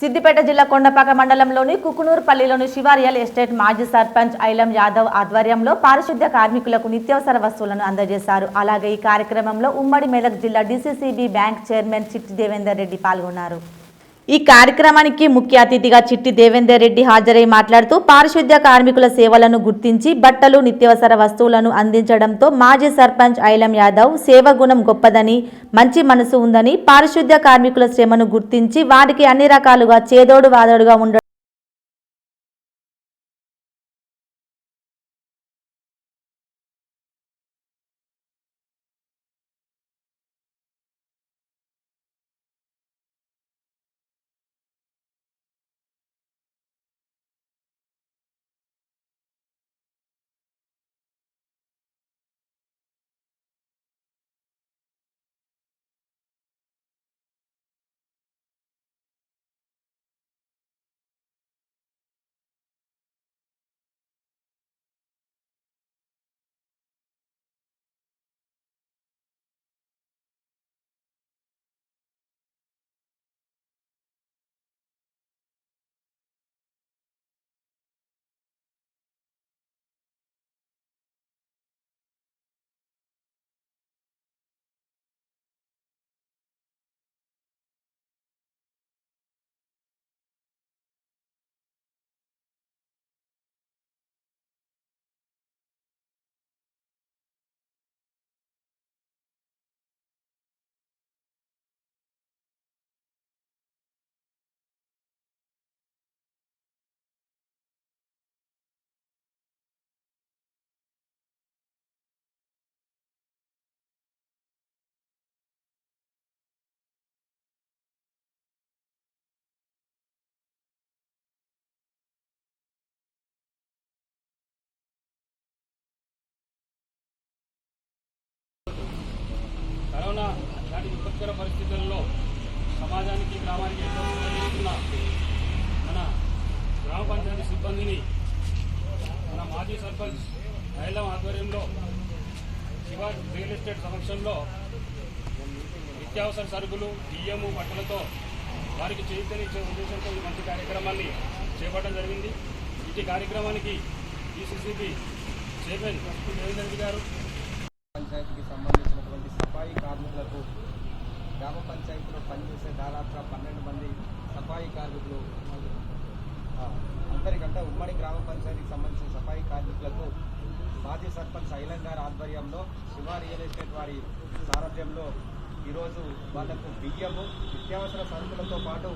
సిద్దిపేట జిల్లా కొండపాక మండలంలోని కుకునూరుపల్లిలోని శివారియల్ ఎస్టేట్ మాజీ సర్పంచ్ ఐలం యాదవ్ ఆధ్వర్యంలో పారిశుద్ధ్య కార్మికులకు నిత్యావసర వస్తువులను అందజేశారు. అలాగే ఈ కార్యక్రమంలో ఉమ్మడి మెదక్ జిల్లా డీసీసీబీ బ్యాంక్ చైర్మన్ చిట్టి దేవేందర్ రెడ్డి పాల్గొన్నారు. ఈ కార్యక్రమానికి ముఖ్య అతిథిగా చిట్టి దేవేందర్ రెడ్డి హాజరై మాట్లాడుతూ పారిశుద్ధ్య కార్మికుల సేవలను గుర్తించి బట్టలు నిత్యవసర వస్తువులను అందించడంతో మాజీ సర్పంచ్ ఐలం యాదవ్ సేవ గుణం గొప్పదని మంచి మనసు ఉందని పారిశుద్ధ్య కార్మికుల శ్రమను గుర్తించి వారికి అన్ని రకాలుగా చేదోడు వాదోడుగా ఉండ అలాంటి విపత్కర పరిస్థితుల్లో సమాజానికి గ్రామానికి ఎంతో మన గ్రామ పంచాయతీ సిబ్బందిని మన మాజీ సర్పంచ్ ఐలం ఆధ్వర్యంలో శివ రియల్ ఎస్టేట్ సమక్షంలో నిత్యావసర సరుకులు బియ్యము బట్టలతో వారికి చైతన్య ఉద్దేశంతో ఈ మంచి కార్యక్రమాన్ని చేపట్టడం జరిగింది. ఇటు కార్యక్రమానికి ఈసీసీబీ చైర్మన్ దేవేంద్ర రెడ్డి గారు. పంచాయతీకి సంబంధించిన సఫాయి కార్మికులకు గ్రామ పంచాయతీలో పనిచేసే దాదాపుగా పన్నెండు మంది సఫాయి కార్మికులు అందరికంటే ఉమ్మడి గ్రామ పంచాయతీకి సంబంధించిన సఫాయి కార్మికులకు మాజీ సర్పంచ్ ఐలం గారి ఆధ్వర్యంలో శివ రియల్ ఎస్టేట్ వారి సారథ్యంలో ఈరోజు వాళ్ళకు బియ్యము నిత్యావసర సరుకులతో పాటు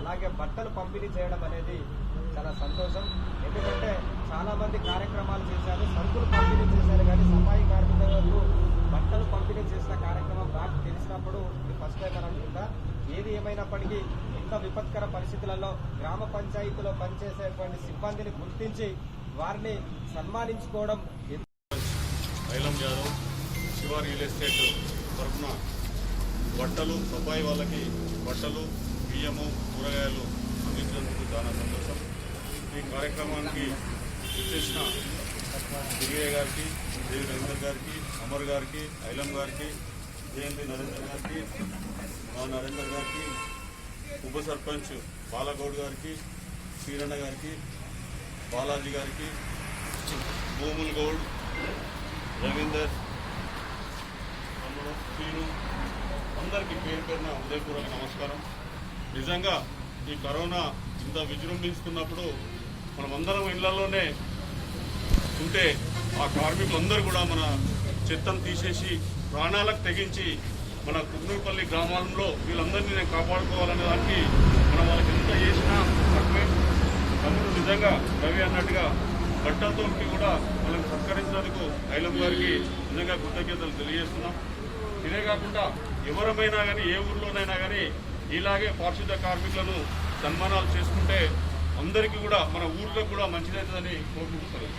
అలాగే బట్టలు పంపిణీ చేయడం అనేది చాలా సంతోషం. ఎందుకంటే చాలామంది కార్యక్రమాలు చేశారు సరుకులు పంపిణీ చేశారు కానీ సఫాయి కార్మికులకు పంటలు పంపిణీ చేసిన కార్యక్రమం నాకు తెలిసినప్పుడు ఇది ఫస్ట్ టైం అని అనుకుంటా ఏది ఏమైనప్పటికీ ఇంత విపత్కర పరిస్థితులలో గ్రామ పంచాయతీలో పనిచేసేటువంటి సిబ్బందిని గుర్తించి వారిని సన్మానించుకోవడం ఐలం యాదవ్ శివ రియల్ ఎస్టేట్ తరఫున బట్టలు సఫాయి వాళ్ళకి బట్టలు బియ్యము కూరగాయలు అందించినందుకు చాలా సంతోషం. ఈ కార్యక్రమానికి విచ్చేసిన దివ్య గారికి దేవి రవీందర్ గారికి అమర్ గారికి ఐలం గారికి జయంతి నరేందర్ గారికి మా నరేందర్ గారికి ఉప సర్పంచ్ బాలగౌడ్ గారికి శ్రీరణ గారికి బాలాజీ గారికి భూముల్ గౌడ్ రవీందర్ తమ్ముడు శ్రీను అందరికీ పేరు పేరున ఉదయపూర్వక నమస్కారం. నిజంగా ఈ కరోనా ఇంత విజృంభిస్తున్నప్పుడు మనమందరం ఇళ్ళలోనే ఉంటే ఆ కార్మికులందరూ కూడా మన చెత్తను తీసేసి ప్రాణాలకు తెగించి మన కున్నూరుపల్లి గ్రామాలలో వీళ్ళందరినీ నేను కాపాడుకోవాలనే దానికి మనం వాళ్ళకి ఎంత చేసినా తక్కువే. తమ్ముడు నిజంగా రవి అన్నట్టుగా బట్టలతో కూడా వాళ్ళని సత్కరించినందుకు ఐలం గారికి నిజంగా కృతజ్ఞతలు తెలియజేస్తున్నాం. ఇదే కాకుండా ఎవరమైనా కానీ ఏ ఊర్లోనైనా కానీ ఇలాగే పారిశుద్ధ కార్మికులను సన్మానాలు చేసుకుంటే అందరికీ కూడా మన ఊర్లో కూడా మంచిదవుతుందని కోరుకుంటున్నాను.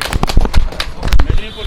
thank